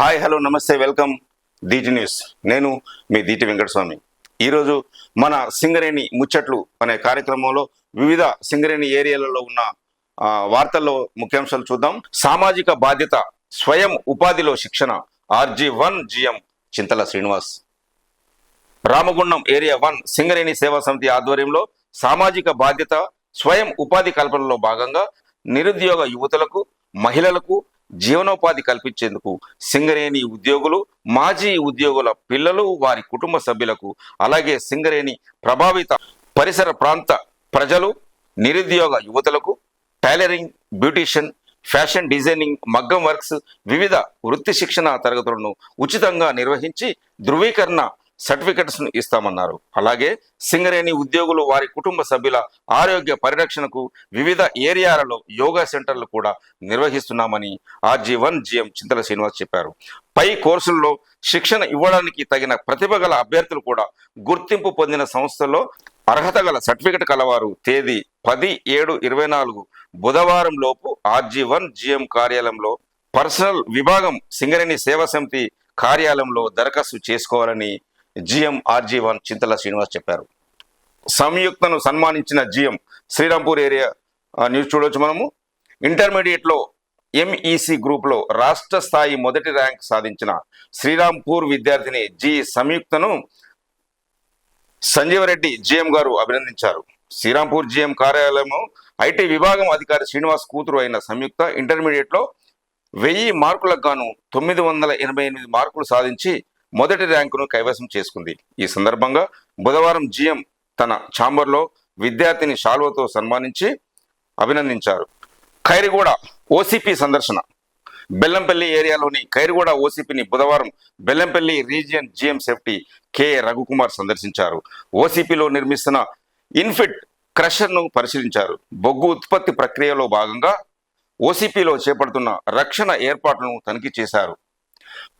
Hi hello నమస్తే welcome. DT news. నేను మీ దీటి వెంకటస్వామి. ఈరోజు మన సింగరేణి ముచ్చట్లు అనే కార్యక్రమంలో వివిధ సింగరేణి ఏరియాలలో ఉన్న వార్తల్లో ముఖ్యాంశాలు చూద్దాం. సామాజిక బాధ్యత స్వయం ఉపాధిలో శిక్షణ RG one GM Chintala Srinivas. Ramagundam area one Singareni Seva Samiti ఆధ్వర్యంలో సామాజిక బాధ్యత స్వయం ఉపాధి కల్పనలో భాగంగా నిరుద్యోగ యువతులకు మహిళలకు జీవనోపాధి కల్పించేందుకు సింగరేణి ఉద్యోగులు మాజీ ఉద్యోగుల పిల్లలు వారి కుటుంబ సభ్యులకు అలాగే సింగరేణి ప్రభావిత పరిసర ప్రాంత ప్రజలు నిరుద్యోగ యువతులకు టైలరింగ్ బ్యూటీషియన్ ఫ్యాషన్ డిజైనింగ్ మగ్గం వర్క్స్ వివిధ వృత్తి శిక్షణ తరగతులను ఉచితంగా నిర్వహించి ధృవీకరణ సర్టిఫికెట్స్ను ఇస్తామన్నారు. అలాగే సింగరేణి ఉద్యోగులు వారి కుటుంబ సభ్యుల ఆరోగ్య పరిరక్షణకు వివిధ ఏరియాలలో యోగా సెంటర్లు కూడా నిర్వహిస్తున్నామని RG one GM Chintala Srinivas చెప్పారు. పై కోర్సుల్లో శిక్షణ ఇవ్వడానికి తగిన ప్రతిభ గల అభ్యర్థులు కూడా గుర్తింపు పొందిన సంస్థల్లో అర్హత గల సర్టిఫికెట్ కలవారు తేదీ పది ఏడు ఇరవై నాలుగు బుధవారం లోపు ఆర్జీ వన్ జిఎం కార్యాలయంలో పర్సనల్ విభాగం సింగరేణి సేవా సమితి కార్యాలయంలో దరఖాస్తు చేసుకోవాలని GM RG one Chintala Srinivas చెప్పారు. సంయుక్తను సన్మానించిన జిఎం శ్రీరాంపూర్ ఏరియా న్యూస్ చూడవచ్చు మనము. ఇంటర్మీడియట్లో ఎంఈసి గ్రూప్లో రాష్ట్ర స్థాయి మొదటి ర్యాంక్ సాధించిన శ్రీరాంపూర్ విద్యార్థిని జి సంయుక్తను సంజీవరెడ్డి జిఎం గారు అభినందించారు. శ్రీరాంపూర్ జిఎం కార్యాలయం ఐటీ విభాగం అధికారి శ్రీనివాస్ కూతురు అయిన సంయుక్త ఇంటర్మీడియట్లో వెయ్యి మార్కులకు గాను తొమ్మిది వందల ఎనభై ఎనిమిది మార్కులు సాధించి మొదటి ర్యాంకును కైవసం చేసుకుంది. ఈ సందర్భంగా బుధవారం జిఎం తన ఛాంబర్లో విద్యార్థిని షాల్వతో సన్మానించి అభినందించారు. ఖైరిగూడ ఓసిపి సందర్శన. బెల్లంపల్లి ఏరియాలోని ఖైరుగూడ ఓసిపిని బుధవారం Bellampalli region GM safety K Raghukumar సందర్శించారు. ఓసిపిలో నిర్మిస్తున్న ఇన్ఫిట్ క్రషర్ను పరిశీలించారు. బొగ్గు ఉత్పత్తి ప్రక్రియలో భాగంగా ఓసిపిలో చేపడుతున్న రక్షణ ఏర్పాట్లను తనిఖీ చేశారు.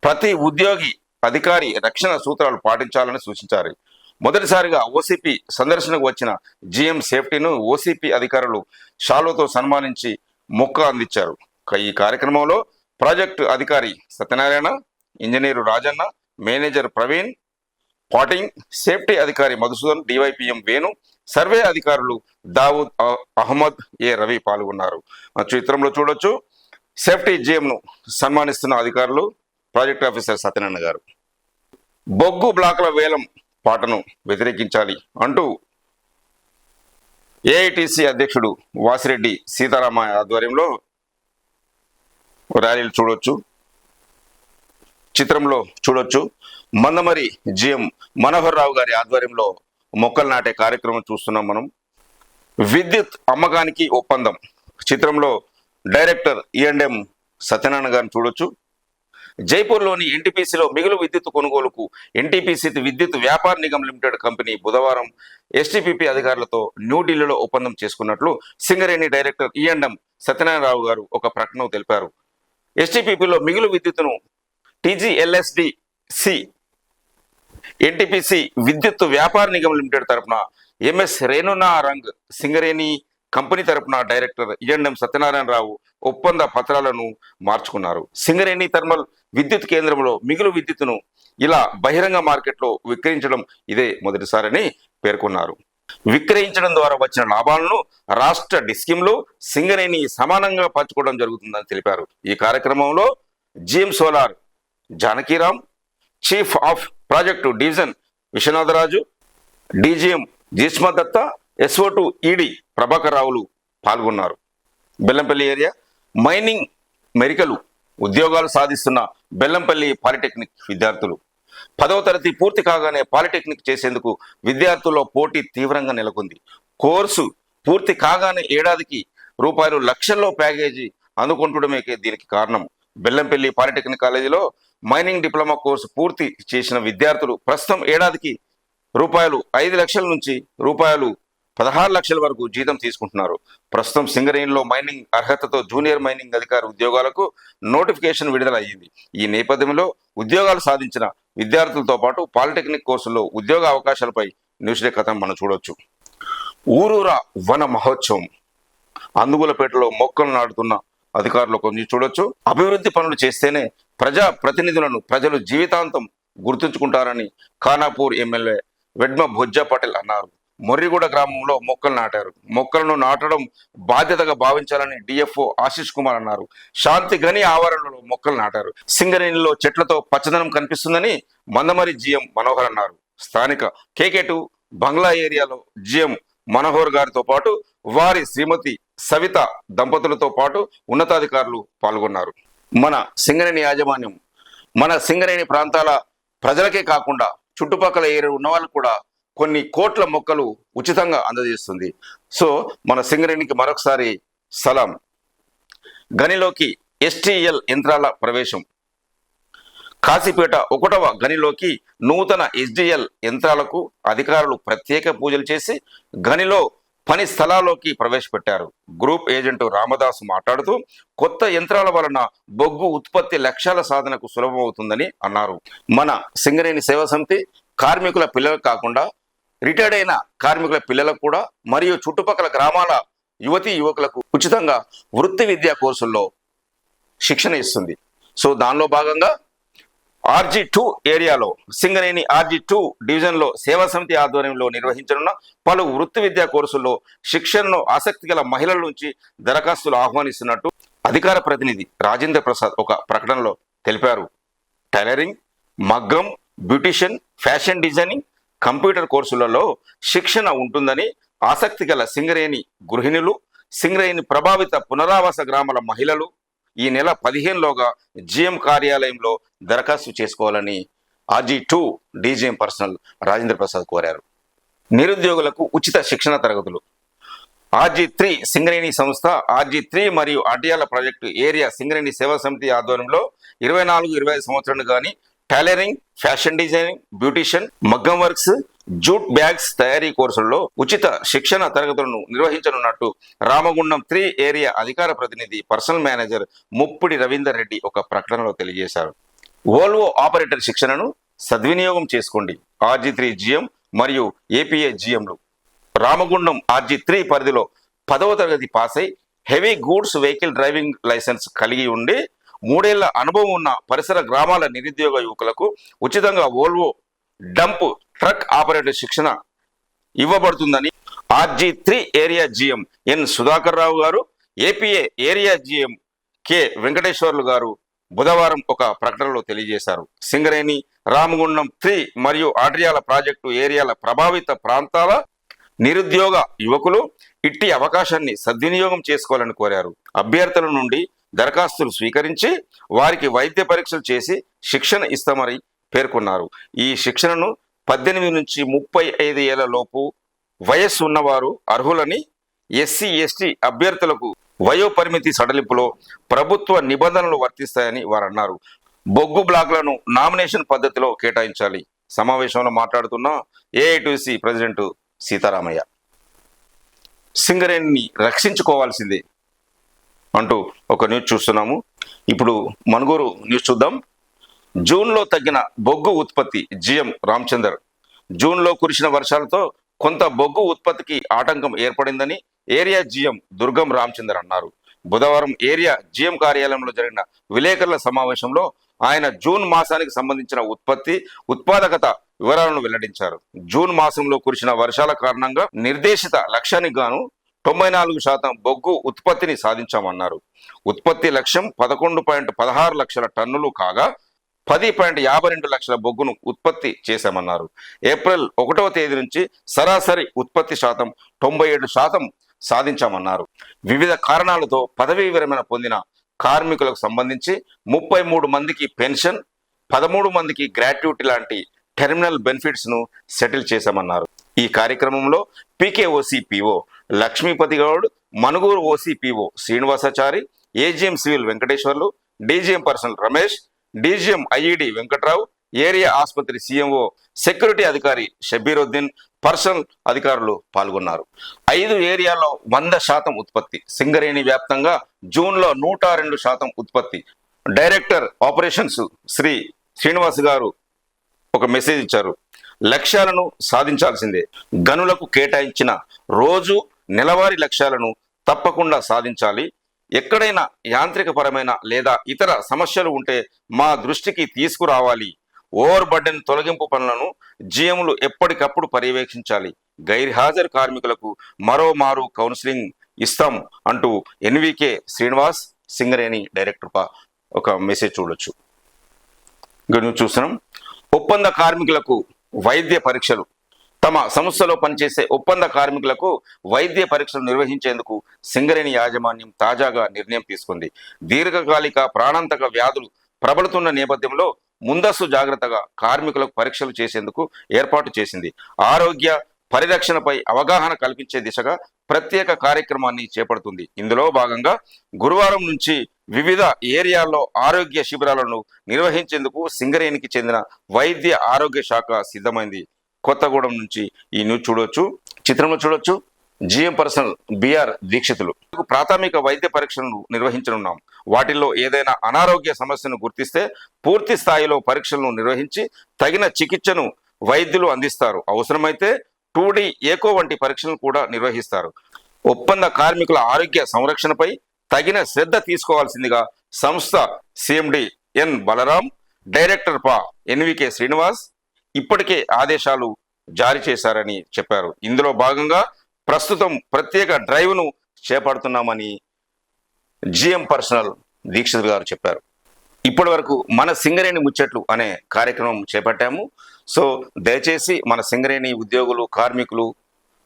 ప్రతి ఉద్యోగి అధికారి రక్షణ సూత్రాలు పాటించాలని సూచించారు. మొదటిసారిగా ఓసిపి సందర్శనకు వచ్చిన జిఎం సేఫ్టీను ఓసిపి అధికారులు షాలోతో సన్మానించి మొక్క అందించారు. ఈ కార్యక్రమంలో ప్రాజెక్టు అధికారి సత్యనారాయణ ఇంజనీరు రాజన్న మేనేజర్ ప్రవీణ్ పాటింగ్ సేఫ్టీ అధికారి మధుసూదన్ డివైపిఎం వేణు సర్వే అధికారులు దావూద్ అహ్మద్ ఏ రవి పాల్గొన్నారు. చిత్రంలో చూడొచ్చు సేఫ్టీ జిఎం ను సన్మానిస్తున్న అధికారులు ప్రాజెక్ట్ ఆఫీసర్ సత్యనారాయణ గారు. బొగ్గు బ్లాకుల వేలం పాటను వ్యతిరేకించాలి అంటూ ఏఐటిసి అధ్యక్షుడు వాసిరెడ్డి సీతారామ ఆధ్వర్యంలో ర్యాలీలు చూడొచ్చు. చిత్రంలో చూడొచ్చు. మందమరి జిఎం మనోహర్ రావు గారి ఆధ్వర్యంలో మొక్కలు నాటే కార్యక్రమం చూస్తున్నాం మనం. విద్యుత్ అమ్మకానికి ఒప్పందం. చిత్రంలో డైరెక్టర్ ఈఎండ్ఎం సత్యనారాయణ గారిని చూడొచ్చు. జైపూర్లోని ఎన్టీపీసీలో మిగులు విద్యుత్ కొనుగోలుకు NTPC Vidyut Vyapar Nigam limited company బుధవారం ఎస్టీపీపీ అధికారులతో న్యూఢిల్లీలో ఒప్పందం చేసుకున్నట్లు సింగరేణి డైరెక్టర్ ఈఎండం సత్యనారాయణరావు గారు ఒక ప్రకటన తెలిపారు. ఎస్టీపీపీలో మిగులు విద్యుత్తును టీజీఎల్ఎస్డి C NTPC Vidyut Vyapar Nigam limited తరఫున ఎంఎస్ రేణునా రంగ్ సింగరేణి కంపెనీ తరపున డైరెక్టర్ ఈఎన్ఎం సత్యనారాయణరావు ఒప్పంద పత్రాలను మార్చుకున్నారు. సింగరేణి థర్మల్ విద్యుత్ కేంద్రంలో మిగులు విద్యుత్తును ఇలా బహిరంగ మార్కెట్లో విక్రయించడం ఇదే మొదటిసారని పేర్కొన్నారు. విక్రయించడం ద్వారా వచ్చిన లాభాలను రాష్ట్ర డిస్కింలు సింగరేణి సమానంగా పంచుకోవడం జరుగుతుందని తెలిపారు. ఈ కార్యక్రమంలో GM solar Janakiram chief of project division Vishwanatharaju DGM Jeeshma Datta S O to ED Prabhakar రావులు పాల్గొన్నారు. బెల్లంపల్లి ఏరియా మైనింగ్ మెరికలు ఉద్యోగాలు సాధిస్తున్న బెల్లంపల్లి పాలిటెక్నిక్ విద్యార్థులు. పదవ తరగతి పూర్తి కాగానే పాలిటెక్నిక్ చేసేందుకు విద్యార్థుల్లో పోటీ తీవ్రంగా నెలకొంది. కోర్సు పూర్తి కాగానే ఏడాదికి రూపాయలు లక్షల్లో ప్యాకేజీ అందుకుంటుండమే దీనికి కారణం. బెల్లంపల్లి పాలిటెక్నిక్ కాలేజీలో మైనింగ్ డిప్లొమా కోర్సు పూర్తి చేసిన విద్యార్థులు ప్రస్తుతం ఏడాదికి రూపాయలు ఐదు లక్షల నుంచి రూపాయలు పదహారు లక్షల వరకు జీతం తీసుకుంటున్నారు. ప్రస్తుతం సింగరేణిలో మైనింగ్ అర్హతతో జూనియర్ మైనింగ్ అధికారి ఉద్యోగాలకు నోటిఫికేషన్ విడుదల అయ్యింది ఈ నేపథ్యంలో ఉద్యోగాలు సాధించిన విద్యార్థులతో పాటు పాలిటెక్నిక్ కోర్సుల్లో ఉద్యోగ అవకాశాలపై న్యూస్ డే కథ మనం చూడొచ్చు. ఊరూరా వన మహోత్సవం. అందుగులపేటలో మొక్కలు నాటుతున్న అధికారులు కొంచెం చూడొచ్చు. అభివృద్ధి పనులు చేస్తేనే ప్రజా ప్రతినిధులను ప్రజలు జీవితాంతం గుర్తుంచుకుంటారని ఖానాపూర్ ఎమ్మెల్యే వెడ్మ భుజ్జా పటేల్ అన్నారు. మొర్రిగూడ గ్రామంలో మొక్కలు నాటారు. మొక్కలను నాటడం బాధ్యతగా భావించాలని డిఎఫ్ఓ ఆశీష్ కుమార్ అన్నారు. శాంతి గని ఆవరణలో మొక్కలు నాటారు. సింగరేణిలో చెట్లతో పచ్చదనం కనిపిస్తుందని మందమరి జిఎం మనోహర్ అన్నారు. స్థానిక కేకేటు బంగ్లా ఏరియాలో జిఎం మనోహర్ గారితో పాటు వారి శ్రీమతి సవిత దంపతులతో పాటు ఉన్నతాధికారులు పాల్గొన్నారు. మన సింగరేణి యాజమాన్యం మన సింగరేణి ప్రాంతాల ప్రజలకే కాకుండా చుట్టుపక్కల ఏరియా ఉన్న వాళ్ళు కూడా కొన్ని కోట్ల మొక్కలు ఉచితంగా అందజేస్తుంది. సో మన సింగరేణికి మరొకసారి సలాం. గనిలోకి ఎస్టీఎల్ యంత్రాల ప్రవేశం. కాశీపేట ఒకటవ గనిలోకి నూతన ఎస్డిఎల్ యంత్రాలకు అధికారులు ప్రత్యేక పూజలు చేసి గనిలో పని స్థలాల్లోకి ప్రవేశపెట్టారు. గ్రూప్ ఏజెంట్ రామదాస్ మాట్లాడుతూ కొత్త యంత్రాల వలన బొగ్గు ఉత్పత్తి లక్ష్యాల సాధనకు సులభమవుతుందని అన్నారు. మన సింగరేణి సేవా సమితి కార్మికుల పిల్లలకు కాకుండా రిటైర్డ్ అయిన కార్మికుల పిల్లలకు కూడా మరియు చుట్టుపక్కల గ్రామాల యువతీ యువకులకు ఉచితంగా వృత్తి విద్యా కోర్సుల్లో శిక్షణ ఇస్తుంది. సో దానిలో భాగంగా ఆర్జీ టూ ఏరియాలో సింగరేణి ఆర్జీ టూ డివిజన్లో సేవా సమితి ఆధ్వర్యంలో నిర్వహించనున్న పలు వృత్తి విద్యా కోర్సుల్లో శిక్షణను ఆసక్తి గల మహిళల నుంచి దరఖాస్తులు ఆహ్వానిస్తున్నట్టు అధికార ప్రతినిధి రాజేంద్ర ప్రసాద్ ఒక ప్రకటనలో తెలిపారు. టైలరింగ్ మగ్గం బ్యూటిషియన్ ఫ్యాషన్ డిజైనింగ్ కంప్యూటర్ కోర్సులలో శిక్షణ ఉంటుందని ఆసక్తి గల సింగరేణి గృహిణులు సింగరేణి ప్రభావిత పునరావాస గ్రామాల మహిళలు ఈ నెల పదిహేనులోగా జిఎం కార్యాలయంలో దరఖాస్తు చేసుకోవాలని RG two DGM personnel Rajendra Prasad కోరారు. నిరుద్యోగులకు ఉచిత శిక్షణ తరగతులు. ఆర్జీ త్రీ సింగరేణి సంస్థ ఆర్జీ త్రీ మరియు అడ్యాల ప్రాజెక్టు ఏరియా సింగరేణి సేవా సమితి ఆధ్వర్యంలో ఇరవై నాలుగు ఇరవై ఐదు సంవత్సరాలు కానీ టైలరింగ్ ఫ్యాషన్ డిజైనింగ్ బ్యూటిషియన్ మగ్గం వర్క్స్ జూట్ బ్యాగ్స్ తయారీ కోర్సుల్లో ఉచిత శిక్షణ తరగతులను నిర్వహించనున్నట్టు రామగుండం త్రీ ఏరియా అధికార ప్రతినిధి పర్సనల్ మేనేజర్ ముప్పిడి రవీందర్ రెడ్డి ఒక ప్రకటనలో తెలియజేశారు. ఓల్వో ఆపరేటర్ శిక్షణను సద్వినియోగం చేసుకోండి. ఆర్జీ త్రీ జిఎం మరియు ఏపీఏ జిఎంలు. రామగుండం ఆర్జీ త్రీ పరిధిలో పదవ తరగతి పాస్ అయి heavy goods vehicle driving licence కలిగి ఉండి మూడేళ్ళ అనుభవం ఉన్న పరిసర గ్రామాల నిరుద్యోగ యువకులకు ఉచితంగా ఓల్వో డంప్ ట్రక్ ఆపరేటర్ శిక్షణ ఇవ్వబడుతుందని RG three area GM N Sudhakar Rao garu APA area GM K Venkateswarlu garu బుధవారం ఒక ప్రకటనలో తెలియజేశారు. సింగరేణి రామగుండం త్రీ మరియు ఆడ్రియాల ప్రాజెక్టు ఏరియాల ప్రభావిత ప్రాంతాల నిరుద్యోగ యువకులు ఇట్టి అవకాశాన్ని సద్వినియోగం చేసుకోవాలని కోరారు. అభ్యర్థుల నుండి దరఖాస్తులు స్వీకరించి వారికి వైద్య పరీక్షలు చేసి శిక్షణ ఇస్తామని పేర్కొన్నారు. ఈ శిక్షణను పద్దెనిమిది నుంచి ముప్పై ఐదు ఏళ్ళ లోపు వయస్సు ఉన్నవారు అర్హులని ఎస్సీ ఎస్టీ అభ్యర్థులకు వయో పరిమితి సడలింపులో ప్రభుత్వ నిబంధనలు వర్తిస్తాయని వారు అన్నారు బొగ్గు బ్లాక్లను నామినేషన్ పద్ధతిలో కేటాయించాలి. సమావేశంలో మాట్లాడుతున్న ఏఐటీసీ ప్రెసిడెంట్ సీతారామయ్య. సింగరేణిని రక్షించుకోవాల్సిందే. అంటూ ఒక న్యూస్ చూస్తున్నాము. ఇప్పుడు మనుగూరు న్యూస్ చూద్దాం. జూన్లో తగ్గిన బొగ్గు ఉత్పత్తి జిఎం రామచందర్. జూన్లో కురిసిన వర్షాలతో కొంత బొగ్గు ఉత్పత్తికి ఆటంకం ఏర్పడిందని ఏరియా జిఎం దుర్గం రామచందర్ అన్నారు. బుధవారం ఏరియా జిఎం కార్యాలయంలో జరిగిన విలేకరుల సమావేశంలో ఆయన జూన్ మాసానికి సంబంధించిన ఉత్పత్తి ఉత్పాదకత వివరాలను వెల్లడించారు. జూన్ మాసంలో కురిసిన వర్షాల కారణంగా నిర్దేశిత లక్ష్యానికి గాను తొంభై నాలుగు శాతం బొగ్గు ఉత్పత్తిని సాధించామన్నారు. ఉత్పత్తి లక్ష్యం పదకొండు పాయింట్ పదహారు లక్షల టన్నులు కాగా పది పాయింట్ యాభై రెండు లక్షల బొగ్గును ఉత్పత్తి చేశామన్నారు. ఏప్రిల్ ఒకటవ తేదీ నుంచి సరాసరి ఉత్పత్తి శాతం తొంభై ఏడు శాతం సాధించామన్నారు. వివిధ కారణాలతో పదవీ విరమణ పొందిన కార్మికులకు సంబంధించి ముప్పై మూడు మందికి పెన్షన్ పదమూడు మందికి గ్రాట్యుటీ లాంటి టెర్మినల్ బెనిఫిట్స్ను సెటిల్ చేశామన్నారు. ఈ కార్యక్రమంలో PKOC PO Lakshmipathi Goud Manuguru OCPO Srinivasachari AGM civil Venkateswarlu DGM personnel Ramesh DGM IED Venkatrao area ఆసుపత్రి సీఎంఓ సెక్యూరిటీ అధికారి షబీరుద్దీన్ పర్సనల్ అధికారులు పాల్గొన్నారు. ఐదు ఏరియాలో వంద శాతం ఉత్పత్తి సింగరేణి వ్యాప్తంగా జూన్లో నూట రెండు శాతం ఉత్పత్తి. డైరెక్టర్ ఆపరేషన్స్ శ్రీ శ్రీనివాస్ గారు ఒక మెసేజ్ ఇచ్చారు. లక్ష్యాలను సాధించాల్సిందే. గనులకు కేటాయించిన రోజు నెలవారీ లక్ష్యాలను తప్పకుండా సాధించాలి. ఎక్కడైనా యాంత్రికపరమైన లేదా ఇతర సమస్యలు ఉంటే మా దృష్టికి తీసుకురావాలి. ఓవర్ బర్డెన్ తొలగింపు పనులను జీఎంలు ఎప్పటికప్పుడు పర్యవేక్షించాలి. గైర్హాజరు కార్మికులకు మరోమారు కౌన్సిలింగ్ ఇస్తాం అంటూ ఎన్వికే శ్రీనివాస్ సింగరేణి డైరెక్టర్పా ఒక మెసేజ్ చూడొచ్చు. ఇంకా నువ్వు చూస్తున్నాం. ఒప్పంద కార్మికులకు వైద్య పరీక్షలు తమ సంస్థలో పనిచేసే ఒప్పంద కార్మికులకు వైద్య పరీక్షలు నిర్వహించేందుకు సింగరేణి యాజమాన్యం తాజాగా నిర్ణయం తీసుకుంది. దీర్ఘకాలిక ప్రాణాంతక వ్యాధులు ప్రబలుతున్న నేపథ్యంలో ముందస్తు జాగ్రత్తగా కార్మికులకు పరీక్షలు చేసేందుకు ఏర్పాటు చేసింది. ఆరోగ్య పరిరక్షణపై అవగాహన కల్పించే దిశగా ప్రత్యేక కార్యక్రమాన్ని చేపడుతుంది. ఇందులో భాగంగా గురువారం నుంచి వివిధ ఏరియాల్లో ఆరోగ్య శిబిరాలను నిర్వహించేందుకు సింగరేణికి చెందిన వైద్య ఆరోగ్య శాఖ సిద్ధమైంది. కొత్తగూడెం నుంచి ఈ న్యూస్ చూడొచ్చు చిత్రంలో చూడొచ్చు. GM personnel BR Dikshitulu. ప్రాథమిక వైద్య పరీక్షలను నిర్వహించనున్నాం. వాటిల్లో ఏదైనా అనారోగ్య సమస్యను గుర్తిస్తే పూర్తి స్థాయిలో పరీక్షలను నిర్వహించి తగిన చికిత్సను వైద్యులు అందిస్తారు. అవసరమైతే టూ డి ఏకో వంటి పరీక్షలను కూడా నిర్వహిస్తారు. ఒప్పంద కార్మికుల ఆరోగ్య సంరక్షణపై తగిన శ్రద్ధ తీసుకోవాల్సిందిగా సంస్థ సిఎండి ఎన్ బలరాం డైరెక్టర్ పా ఎన్వికే శ్రీనివాస్ ఇప్పటికే ఆదేశాలు జారీ చేశారని చెప్పారు. ఇందులో భాగంగా ప్రస్తుతం ప్రత్యేక డ్రైవ్ను చేపడుతున్నామని జిఎం పర్సనల్ దీక్షిత్ గారు చెప్పారు. ఇప్పటి వరకు మన సింగరేణి ముచ్చట్లు అనే కార్యక్రమం చేపట్టాము. సో దయచేసి మన సింగరేణి ఉద్యోగులు కార్మికులు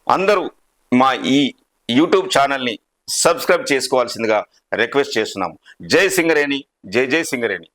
అందరూ మా ఈ యూట్యూబ్ ఛానల్ని సబ్స్క్రైబ్ చేసుకోవాల్సిందిగా రిక్వెస్ట్ చేస్తున్నాము. జై సింగరేణి జై జై సింగరేణి.